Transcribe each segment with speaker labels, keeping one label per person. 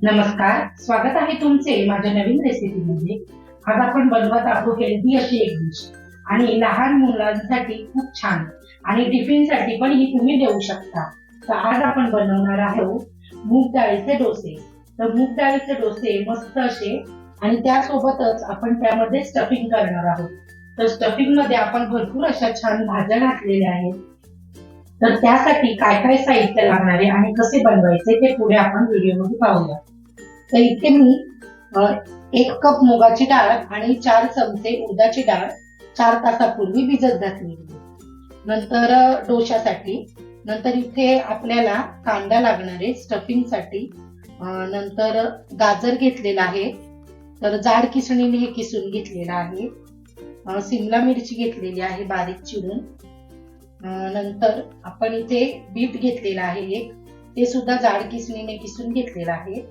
Speaker 1: नमस्कार स्वागत आहे तुमचे माझ्या नवीन रेसिपीमध्ये आज आपण बनवत आहोत हेल्दी अशी एक डिश आणि लहान मुलांसाठी खूप छान. आणि टिफिनसाठी पण ही तुम्ही देऊ शकता. तर आज आपण बनवणार आहोत मूग डाळीचे डोसे. तर मूग डाळीचे डोसे मस्त असे. आणि त्यासोबतच आपण त्यामध्ये स्टफिंग करणार आहोत. तर स्टफिंगमध्ये आपण भरपूर अशा छान भाज्या घातलेल्या आहेत. तर त्यासाठी काय काय साहित्य लागणार आहे आणि कसे बनवायचे ते पुढे आपण व्हिडिओमध्ये पाहूया. तर इथे मी एक कप मुगाची डाळ आणि चार चमचे उडदाची डाळ चार तासापूर्वी भिजत घातली नंतर डोशासाठी नंतर इथे आपल्याला कांदा लागणार आहे स्टफिंगसाठी नंतर गाजर घेतलेला आहे. तर जाड किसणीने हे किसून घेतलेलं आहे. शिमला सिमला मिरची घेतलेली आहे बारीक चिरून. नंतर आपण इथे बीट घेतलेला आहे एक. ते सुद्धा जाड किसणीने किसून घेतलेलं आहे.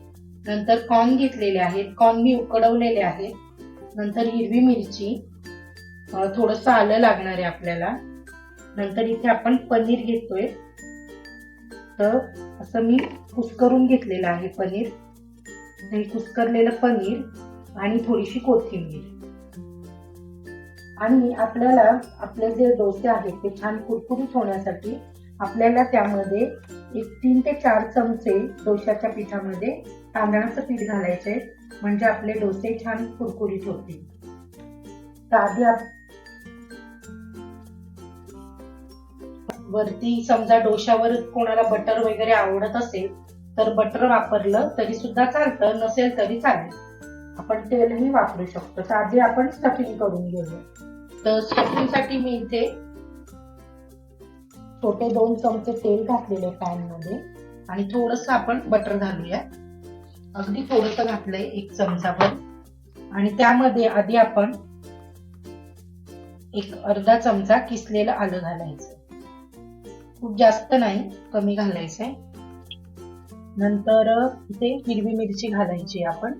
Speaker 1: नंतर कॉर्न घेतलेले आहेत. कॉर्न मी उकडवलेले आहेत. नंतर हिरवी मिरची. थोडस आलं लागणार आहे आपल्याला. नंतर इथे आपण पनीर घेतोय. तर असं मी कुस्करून घेतलेलं आहे पनीर. हे कुस्करलेलं पनीर आणि थोडीशी कोथिंबीर. आणि आपल्याला आपले जे डोसे आहेत ते छान कुरकुरीत होण्यासाठी आपल्याला त्यामध्ये एक तीन ते चार चमचे डोशाच्या पिठामध्ये तांदळाचं पीठ घालायचे म्हणजे आपले डोसे छान कुरकुरीत होतील. तर आधी वरती समजा डोशावर कोणाला बटर वगैरे आवडत असेल तर बटर वापरलं तरी सुद्धा चालतं नसेल तरी चालेल. आपण तेलही वापरू शकतो. तर आधी आपण स्टफिंग करून घेऊया. तर स्टफिंग मी इथे छोटे दोन चमचे तेल घातलेले पॅनमध्ये. आणि थोडस आपण बटर घालूया. अगदी थोडस घातलंय एक चमचाभर. आणि त्यामध्ये आधी आपण एक अर्धा चमचा किसलेलं आलं घालायचं. खूप जास्त नाही कमी घालायचंय. नंतर इथे हिरवी मिरची घालायची आपण.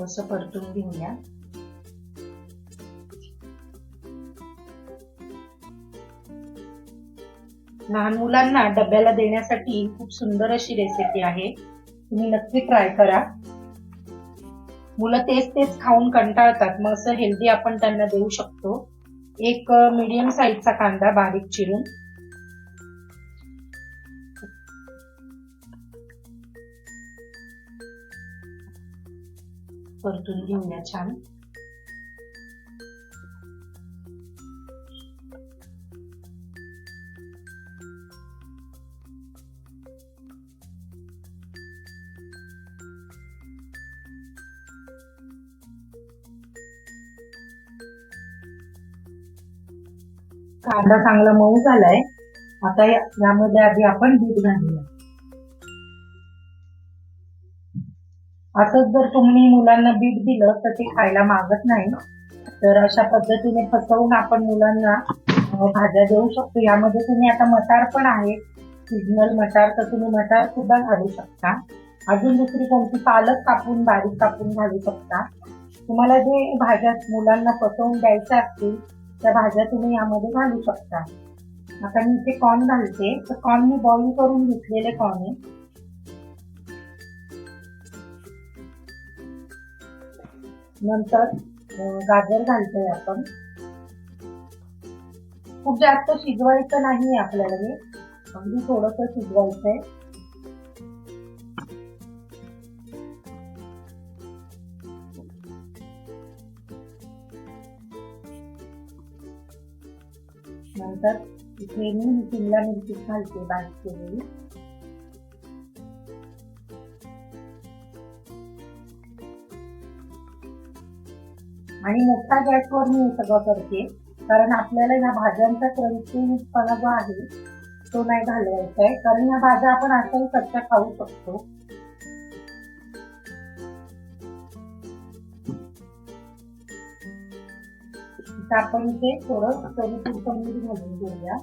Speaker 1: थोडंसं परतून घेऊया. लहान मुलांना डब्याला देण्यासाठी खूप सुंदर अशी रेसिपी आहे. तुम्ही नक्की ट्राय करा. मुलं तेच तेच खाऊन कंटाळतात मग असं हेल्दी आपण त्यांना देऊ शकतो. एक मीडियम साईजचा कांदा बारीक चिरून. परतून घेऊया छान कांदा चांगला मऊ झालाय आता यामध्ये आधी आपण दूध घालूया असंच जर तुम्ही मुलांना बीट दिलं तर ते खायला मागत नाही. तर अशा पद्धतीने फसवून आपण मुलांना भाज्या देऊ शकतो. यामध्ये तुम्ही आता मटार पण आहे. सिजनल मटार तर तुम्ही मटार सुद्धा घालू शकता. अजून दुसरी कोणती? पालक कापून बारीक कापून घालू शकता. तुम्हाला जे भाज्या मुलांना फसवून द्यायच्या असतील त्या भाज्या तुम्ही यामध्ये घालू शकता. आता मी इथे कॉर्न घालते. तर कॉर्न मी बॉईल करून घेतलेले कॉर्न आहे. नंतर गाजर घालतोय आपण. खूप जास्त शिजवायचं नाही आपल्याला हे. अगदी थोडस शिजवायचंय. नंतर इथे मी शिमला मिरची घालते बारीक केलेली. आणि मोठ्या गॅसवर मी हे सगळं करते. कारण आपल्याला ह्या भाज्यांचा क्रंचीपणा जो आहे तो नाही घालवायचा आहे. कारण ह्या भाज्या आपण अशाही कच्च्या खाऊ शकतो. आपण ते थोडं चवीपुरतं मीठ घालून घेऊया.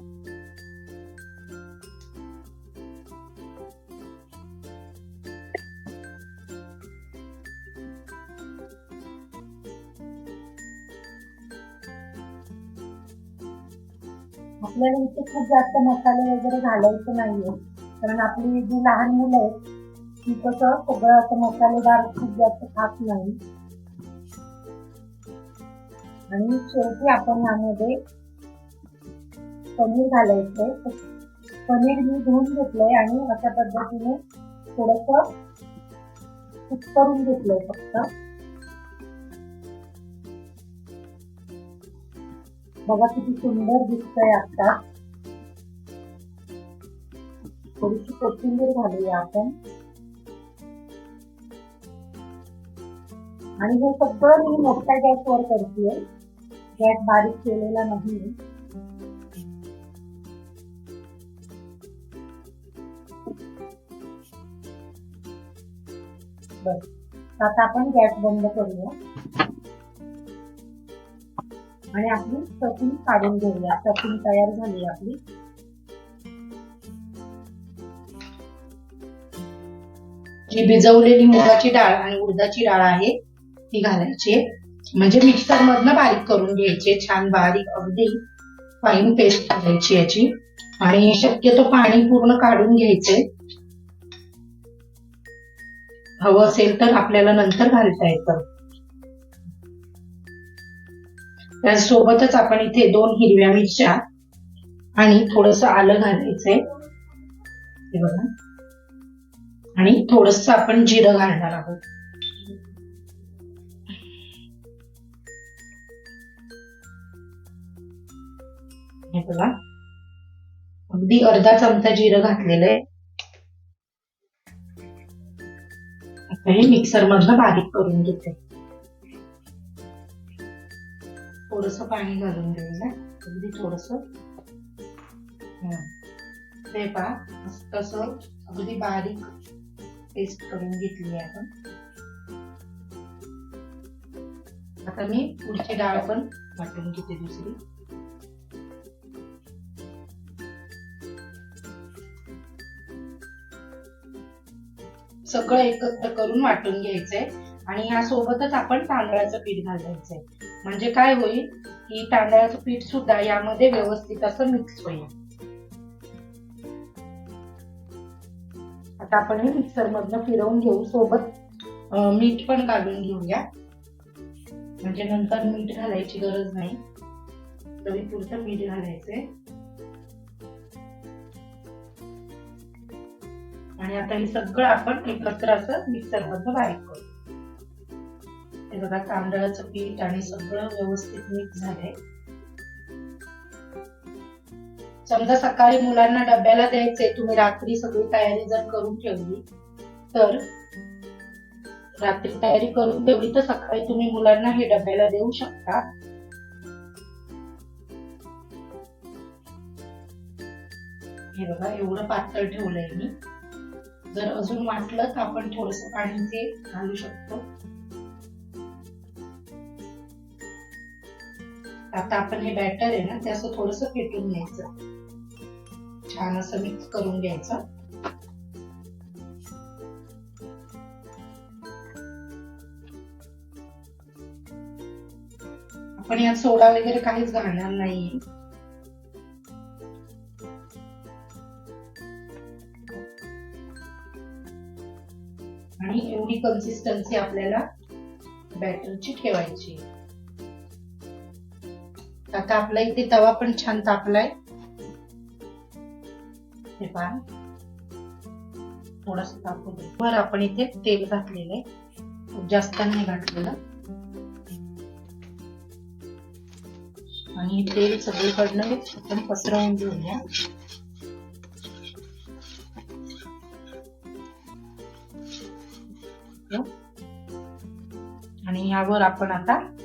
Speaker 1: आपल्याला इथे खूप जास्त मसाले वगैरे घालायचे नाहीये. कारण आपली जी लहान मुलं आहेत ती कसं सगळं असं मसालेदार खूप जास्त खात नाही. आणि शेवटी आपण यामध्ये पनीर घालायचंय. पनीर मी धुवून घेतलंय आणि अशा पद्धतीने थोडस कुक करून घेतलंय फक्त. बघा किती सुंदर दिसतंय आता. थोडीशी कोथिंबीर घालूया आपण. आणि हे सगळं मी मोठ्या गॅसवर करतेय. गॅस बारीक केलेला नाही. बस. आता आपण गॅस बंद करूया. आणि आपली चटणी काढून घेऊया. चटणी तयार झाली आपली. जी भिजवलेली मुगाची डाळ आणि उडदाची डाळ आहे ती घालायची. म्हणजे मिक्सर मधनं बारीक करून घ्यायचे. छान बारीक अगदी फाईन पेस्ट करायची याची. आणि शक्यतो पाणी पूर्ण काढून घ्यायचे. हवं असेल तर आपल्याला नंतर घालता येतं. त्यासोबतच आपण इथे दोन हिरव्या मिरच्या आणि थोडस आलं घालायचंय. हे बघा. आणि थोडस आपण जिरं घालणार आहोत. हे बघा. अगदी अर्धा चमचा जिरं घातलेलं आहे. आता हे मिक्सर मधनं बारीक करून घेते. थोडस पाणी घालून घ्यायचं अगदी थोडस. ते पहा मस्त असं अगदी बारीक पेस्ट करून घेतली आपण. आता मी पुढची डाळ पण वाटून घेते दुसरी. सगळं एकत्र करून वाटून घ्यायचंय. आणि या सोबतच आपण तांदळाचं पीठ घालायचंय. म्हणजे काय होईल? की तांदळाचं पीठ सुद्धा यामध्ये व्यवस्थित असं मिक्स होईल. आता आपण हे मिक्सर मधनं फिरवून घेऊ. सोबत मीठ पण घालून घेऊया. म्हणजे नंतर मीठ घालायची गरज नाही. तरी पुढचं मीठ घालायचंय. आणि आता हे सगळं आपण एकत्र असं मिक्सर मधनं बारीक करू. हे बघा तांदळाचं पीठ आणि सगळं व्यवस्थित मिक्स झालंय. समजा सकाळी मुलांना डब्याला द्यायचंय तुम्ही रात्री सगळी तयारी जर करून ठेवली तर रात्री तयारी करून ठेवली तर सकाळी तुम्ही मुलांना हे डब्याला देऊ शकता. हे बघा एवढं पातळ ठेवलंय मी. जर अजून वाटलं तर आपण थोडस पाणी ते घालू शकतो. आता आपण हे बॅटर आहे ना ते असं थोडस फेटून घ्यायचं. छान असं मिक्स करून घ्यायचं. आपण यात सोडा वगैरे काहीच घालणार नाही आणि एवढी कन्सिस्टन्सी आपल्याला बॅटरची ठेवायची आहे. आता आपला इथे तवा पण छान तापलाय हे पहा. थोडस तापू दे वर आपण इथे तेल घातलेलं आहे. खूप जास्त नाही घातलेलं. आणि तेल सगळीकडनं आपण पसरवून घेऊया. आणि यावर आपण आता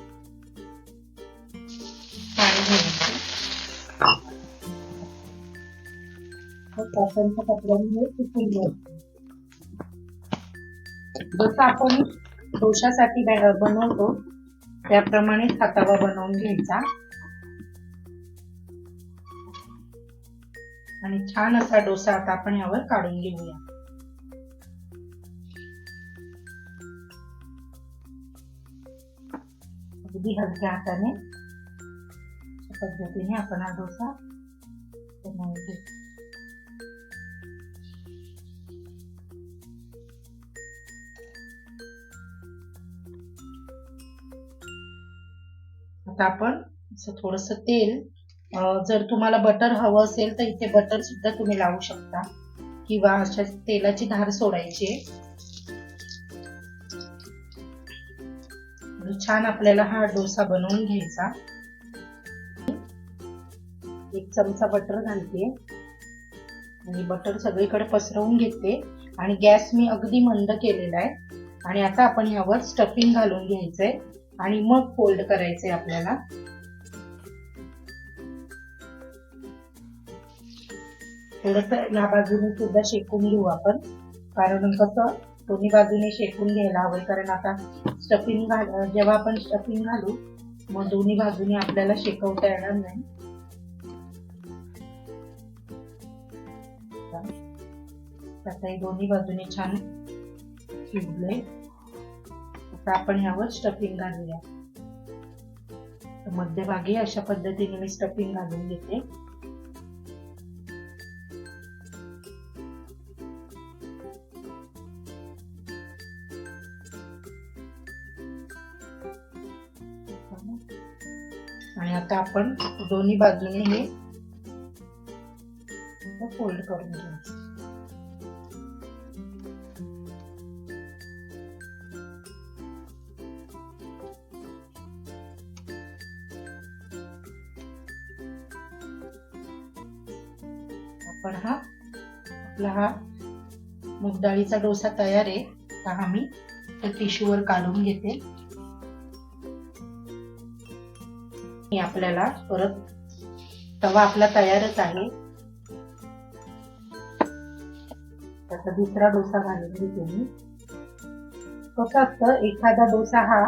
Speaker 1: कॉटनच्या कपड्याने सुकून घ्यायचं जसं आपण डोशासाठी बनवतो. त्याप्रमाणे हातावा बनवून घ्यायचा. आणि छान असा डोसा आता आपण यावर काढून घेऊया. अगदी हलक्या हाताने पद्धतीने आपण हा डोसा बनवून घेऊ. आता आपण असं थोडस तेल जर तुम्हाला बटर हवं असेल तर इथे बटर सुद्धा तुम्ही लावू शकता. किंवा अशा तेलाची धार सोडायची. आहे. छान आपल्याला हा डोसा बनवून घ्यायचा. एक चमचा बटर घालते. आणि बटर सगळीकडे पसरवून घेते. आणि गॅस मी अगदी मंद केलेला आहे. आणि आता आपण यावर स्टफिंग घालून घ्यायचंय. आणि मग फोल्ड करायचे आपल्याला. थोडस या बाजूने सुद्धा शेकून घेऊ आपण. कारण कसं दोन्ही बाजूने शेकून घ्यायला हवं कारण आता स्टफिंग घाल जेव्हा आपण स्टफिंग घालू मग दोन्ही बाजूने आपल्याला शेकवता येणार नाही. आता हे दोन्ही बाजूने छान शिजले आता आपण ह्यावर स्टफिंग घालूया. मध्यभागी अशा पद्धतीने मी स्टफिंग घालून घेते. आणि आता आपण दोन्ही बाजूने हे फोल्ड करून घ्यायचं. डाळीचा डोसा तयार आहे. आता हा मी टिश्यूवर काढून घेते. मी आपल्याला परत तवा आपला तयारच आहे. आता दुसरा डोसा घालून घेते मी. कसं असतं एखादा डोसा हा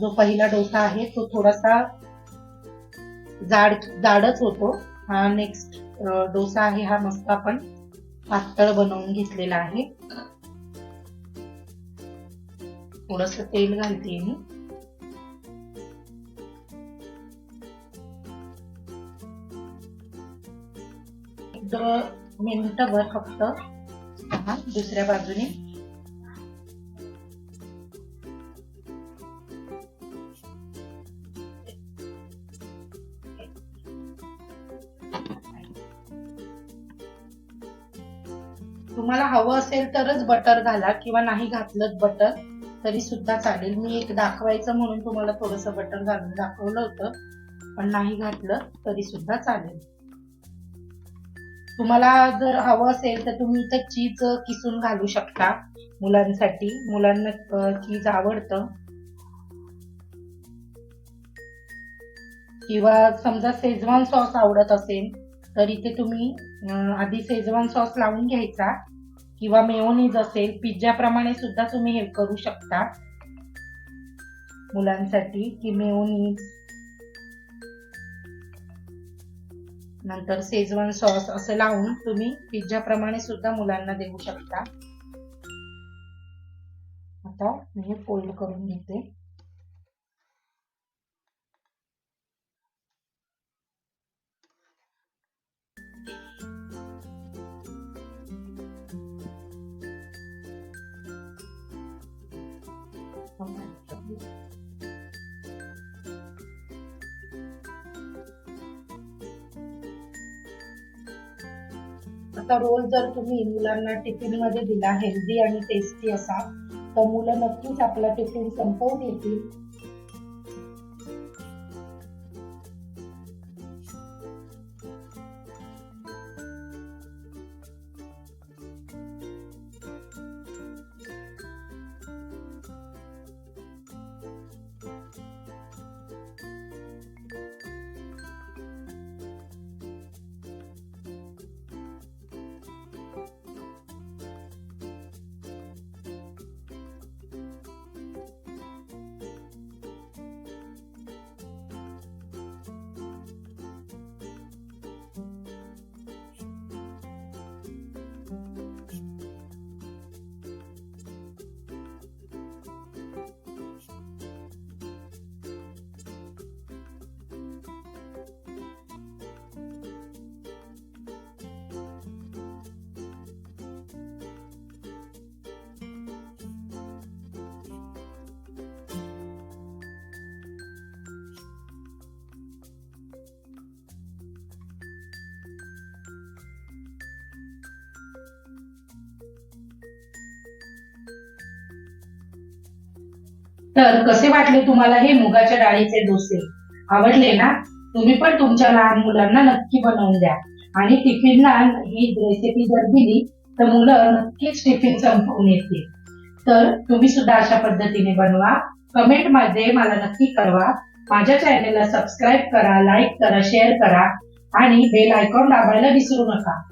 Speaker 1: जो पहिला डोसा आहे तो थोडासा जाड जाडच होतो. हा नेक्स्ट डोसा आहे हा मस्त आपण पातळ बनवून घेतलेला आहे. थोडस तेल घालते मी. मिनिटभर फक्त. दुसऱ्या बाजूने. तरच बटर घाला किंवा नाही घातलं बटर तरी सुद्धा चालेल. मी एक दाखवायचं म्हणून तुम्हाला थोडस बटर घालून दाखवलं होतं पण नाही घातलं तरी सुद्धा चालेल. तुम्हाला जर हवं असेल तर तुम्ही इथं चीज किसून घालू शकता मुलांसाठी. मुलांना चीज आवडतं. किंवा समजा सेजवान सॉस आवडत असेल तर इथे तुम्ही आधी सेजवान सॉस लावून घ्यायचा. किंवा मेओनीज असेल पिझ्झा प्रमाणे सुद्धा तुम्ही हे करू शकता. मुलांसाठी की मेओनीज नंतर शेजवान सॉस असं लावून तुम्ही पिझ्झाप्रमाणे सुद्धा मुलांना देऊ शकता. आता मी हे फोल्ड करून घेते. आता रोल जर तुम्ही मुलांना टिफिनमध्ये दिला हेल्दी आणि टेस्टी असा तर मुलं नक्कीच आपला टिफिन संपवून येतील. तर कसे वाटले तुम्हाला हे मुगाच्या डाळीचे डोसे? आवडले ना? तुम्ही पण तुमच्या लहान मुलांना नक्की बनवून द्या. आणि टिफिनला ही रेसिपी जर दिली तर मुलं नक्कीच टिफिन संपवून येतील. तर तुम्ही सुद्धा अशा पद्धतीने बनवा. कमेंटमध्ये मला नक्की कळवा. माझ्या चॅनेलला सबस्क्राईब करा लाईक करा शेअर करा. आणि बेल आयकॉन दाबायला विसरू नका.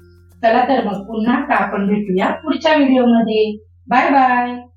Speaker 1: चला तर मग पुन्हा आपण भेटूया पुढच्या व्हिडिओमध्ये बाय बाय